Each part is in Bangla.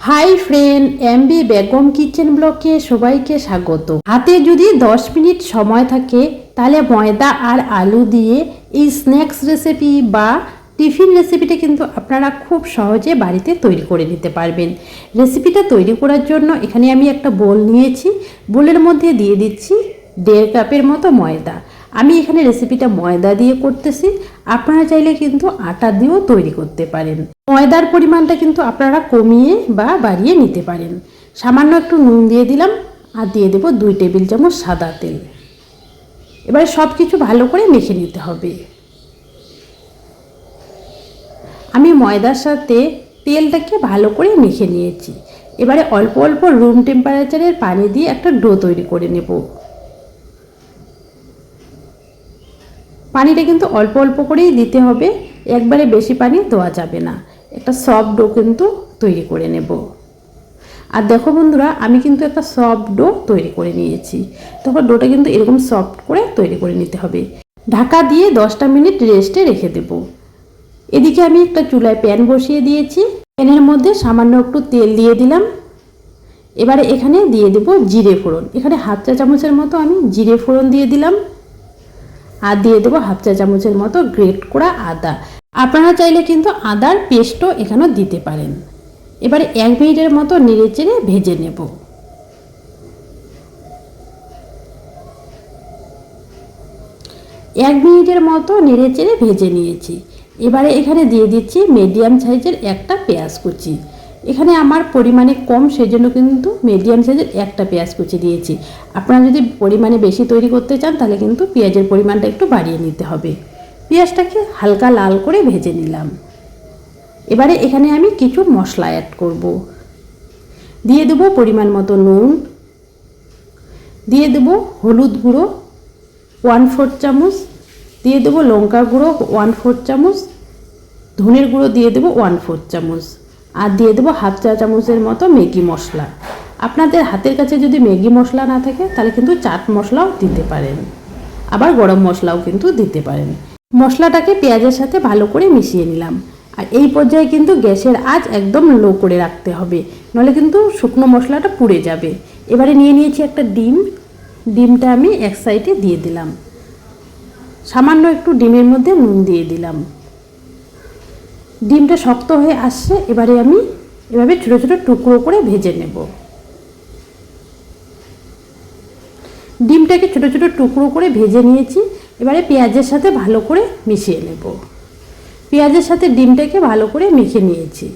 Hi friend MB Begum kitchen ব্লকে সবাইকে স্বাগত। হাতে যদি 10 মিনিট সময় থাকে, তাহলে ময়দা আর আলু দিয়ে এই স্ন্যাক্স রেসিপি বা টিফিন রেসিপিটা কিন্তু আপনারা খুব সহজে বাড়িতে তৈরি করে নিতে পারবেন। রেসিপিটা তৈরি করার জন্য এখানে আমি একটা বোল নিয়েছি। বোলের মধ্যে দিয়ে দিচ্ছি দেড় কাপের মতো ময়দা। আমি এখানে রেসিপিটা ময়দা দিয়ে করতেছি। আপনারা চাইলে কিন্তু আটা দিয়েও তৈরি করতে পারেন। ময়দার পরিমাণটা কিন্তু আপনারা কমিয়ে বা বাড়িয়ে নিতে পারেন। সামান্য একটু নুন দিয়ে দিলাম আর দিয়ে দেবো দুই টেবিল চামচ সাদা তেল। এবারে সব কিছু ভালো করে মেখে নিতে হবে। আমি ময়দার সাথে তেলটাকে ভালো করে মেখে নিয়েছি। এবারে অল্প অল্প রুম টেম্পারেচারের পানি দিয়ে একটা ডো তৈরি করে নেব। পানিটা কিন্তু অল্প অল্প করেই দিতে হবে। একবারে বেশি পানি দেওয়া যাবে না। একটা সফট ডো কিন্তু তৈরি করে নেব। আর দেখো বন্ধুরা, আমি কিন্তু একটা সফট ডো তৈরি করে নিয়েছি। তখন ডোটা কিন্তু এরকম সফট করে তৈরি করে নিতে হবে। ঢাকা দিয়ে দশটা মিনিট রেস্টে রেখে দেব। এদিকে আমি একটা চুলায় প্যান বসিয়ে দিয়েছি। প্যানের মধ্যে সামান্য একটু তেল দিয়ে দিলাম। এবারে এখানে দিয়ে দেব জিরে ফোড়ন। এখানে হাফ চা চামচের মতো আমি জিরে ফোড়ন দিয়ে দিলাম। আর দিয়ে দেবো হাফ চা চামচের মতো গ্রেট করা আদা। আপনারা চাইলে কিন্তু আদার পেস্টও এখানেও দিতে পারেন। এবারে এক মিনিটের মতো নেড়ে চেড়ে ভেজে নেব। এক মিনিটের মতো নেড়ে চেড়ে ভেজে নিয়েছি। এবারে এখানে দিয়ে দিচ্ছি মিডিয়াম সাইজের একটা পেঁয়াজ কুচি। এখানে আমার পরিমাণে কম, সেজন্য কিন্তু মিডিয়াম সাইজের একটা পেঁয়াজ কুচি দিয়েছি। আপনারা যদি পরিমাণে বেশি তৈরি করতে চান, তাহলে কিন্তু পেঁয়াজের পরিমাণটা একটু বাড়িয়ে নিতে হবে। পেঁয়াজটাকে হালকা লাল করে ভেজে নিলাম। এবারে এখানে আমি কিছু মশলা অ্যাড করব। দিয়ে দেবো পরিমাণ মতো নুন। দিয়ে দেবো হলুদ গুঁড়ো ওয়ান ফোর চামচ। দিয়ে দেবো লঙ্কা গুঁড়ো ওয়ান ফোর চামচ। ধনের গুঁড়ো দিয়ে দেবো ওয়ান ফোর চামচ। আর দিয়ে দেবো হাফ চা চামচের মতো ম্যাগি মশলা। আপনাদের হাতের কাছে যদি ম্যাগি মশলা না থাকে, তাহলে কিন্তু চাট মশলাও দিতে পারেন। আবার গরম মশলাও কিন্তু দিতে পারেন। মশলাটাকে পেঁয়াজের সাথে ভালো করে মিশিয়ে নিলাম। আর এই পর্যায়ে কিন্তু গ্যাসের আঁচ একদম লো করে রাখতে হবে। নাহলে কিন্তু শুকনো মশলাটা পুড়ে যাবে। এবারে নিয়ে নিয়েছি একটা ডিম। ডিমটা আমি এক সাইডে দিয়ে দিলাম। সামান্য একটু ডিমের মধ্যে নুন দিয়ে দিলাম। ডিমটা শক্ত হয়ে আসছে, এবারে আমি এভাবে ছোটো ছোটো টুকরো করে ভেজে নেব। ডিমটাকে ছোটো ছোটো টুকরো করে ভেজে নিয়েছি, এবারে পেঁয়াজের সাথে ভালো করে মিশিয়ে নেব। পেঁয়াজের সাথে ডিমটাকে ভালো করে মেখে নিয়েছি।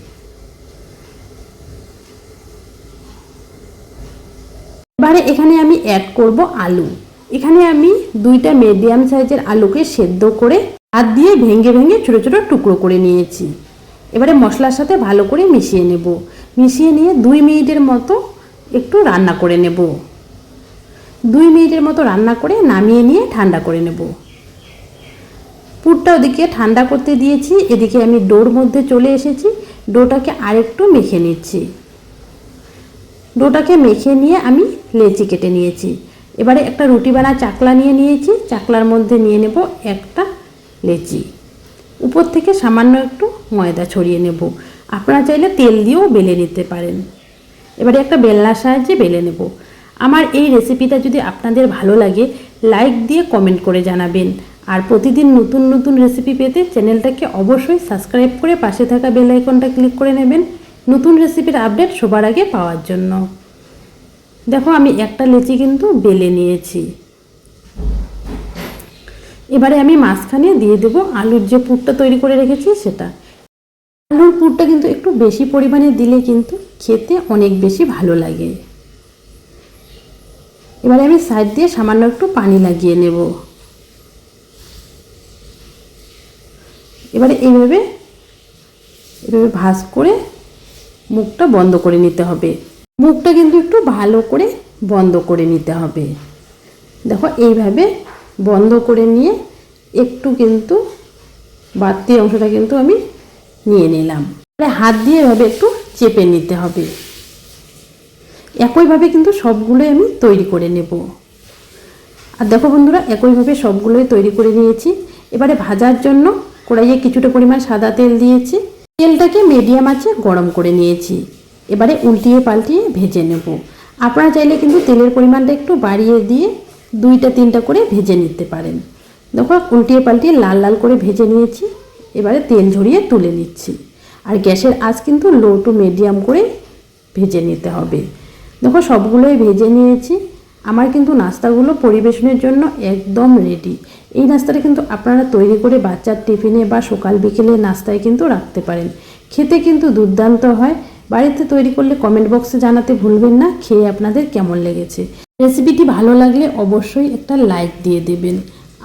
এবারে এখানে আমি অ্যাড করব আলু। এখানে আমি দুইটা মিডিয়াম সাইজের আলুকে সেদ্ধ করে হাত দিয়ে ভেঙে ভেঙে ছোটো ছোটো টুকরো করে নিয়েছি। এবারে মশলার সাথে ভালো করে মিশিয়ে নেব। মিশিয়ে নিয়ে দুই মিনিটের মতো একটু রান্না করে নেব। দুই মিনিটের মতো রান্না করে নামিয়ে নিয়ে ঠান্ডা করে নেব। পুরটা ওদিকে ঠান্ডা করতে দিয়েছি, এদিকে আমি ডোর মধ্যে চলে এসেছি। ডোটাকে আরেকটু মেখে নিচ্ছি। ডোটাকে মেখে নিয়ে আমি লেচি কেটে নিয়েছি। এবারে একটা রুটি বানা চাকলা নিয়ে নিয়েছি, চাকলার মধ্যে নিয়ে নেব একটা লেচি। উপর থেকে সামান্য একটু ময়দা ছড়িয়ে নেব। আপনারা চাইলে তেল দিয়েও বেলে নিতে পারেন। এবারে একটা বেলনার সাহায্যে বেলে নেব। আমার এই রেসিপিটা যদি আপনাদের ভালো লাগে, লাইক দিয়ে কমেন্ট করে জানাবেন। আর প্রতিদিন নতুন নতুন রেসিপি পেতে চ্যানেলটাকে অবশ্যই সাবস্ক্রাইব করে পাশে থাকা বেল আইকনটা ক্লিক করে নেবেন। নতুন রেসিপির আপডেট সবার আগে পাওয়ার জন্য। দেখো, আমি একটা লেচি কিন্তু বেলে নিয়েছি। এবারে আমি মাঝখানে দিয়ে দেবো আলুর যে পুরটা তৈরি করে রেখেছি সেটা। আলুর পুরটা কিন্তু একটু বেশি পরিমাণে দিলে কিন্তু খেতে অনেক বেশি ভালো লাগে। এবারে আমি সাইড দিয়ে সামান্য একটু পানি লাগিয়ে নেব। এবারে এইভাবে এভাবে ভাজ করে মুখটা বন্ধ করে নিতে হবে। মুখটা কিন্তু একটু ভালো করে বন্ধ করে নিতে হবে। দেখো, এইভাবে বন্ধ করে নিয়ে একটু কিন্তু বাড়তি অংশটা কিন্তু আমি নিয়ে নিলাম। হাত দিয়ে এভাবে একটু চেপে নিতে হবে। একইভাবে কিন্তু সবগুলোই আমি তৈরি করে নেব। আর দেখো বন্ধুরা, একইভাবে সবগুলোই তৈরি করে নিয়েছি। এবারে ভাজার জন্য কড়াইয়ে কিছুটা পরিমাণ সাদা তেল দিয়েছি। তেলটাকে মিডিয়াম আছে গরম করে নিয়েছি। এবারে উল্টিয়ে পাল্টিয়ে ভেজে নেব। আপনারা চাইলে কিন্তু তেলের পরিমাণটা একটু বাড়িয়ে দিয়ে দুইটা, তিনটা করে ভেজে নিতে পারেন। দেখো, উল্টিয়ে পাল্টিয়ে লাল লাল করে ভেজে নিয়েছি। এবারে তেল ঝরিয়ে তুলে নিচ্ছি। আর গ্যাসের আঁচ কিন্তু লো টু মিডিয়াম করে ভেজে নিতে হবে। দেখো, সবগুলোই ভেজে নিয়েছি। আমার কিন্তু নাস্তাগুলো পরিবেশনের জন্য একদম রেডি এই নাস্তাটা কিন্তু আপনারা তৈরি করে বাচ্চার টিফিনে বা সকাল বিকেলে নাস্তায় কিন্তু রাখতে পারেন। খেতে কিন্তু দুর্দান্ত হয়। বাড়িতে তৈরি করলে কমেন্ট বক্সে জানাতে ভুলবেন না, খেয়ে আপনাদের কেমন লেগেছে? রেসিপিটি ভালো লাগলে অবশ্যই একটা লাইক দিয়ে দেবেন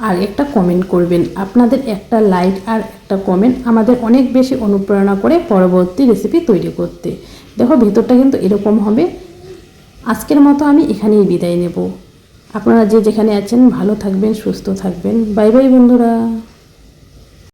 আর একটা কমেন্ট করবেন। আপনাদের একটা লাইক আর একটা কমেন্ট আমাদের অনেক বেশি অনুপ্রেরণা করে পরবর্তী রেসিপি তৈরি করতে। দেখো, ভেতরটা কিন্তু এরকম হবে। আজকের মতো আমি এখানেই বিদায় নেব। আপনারা যে যেখানে আছেন, ভালো থাকবেন, সুস্থ থাকবেন। বাই বাই বন্ধুরা।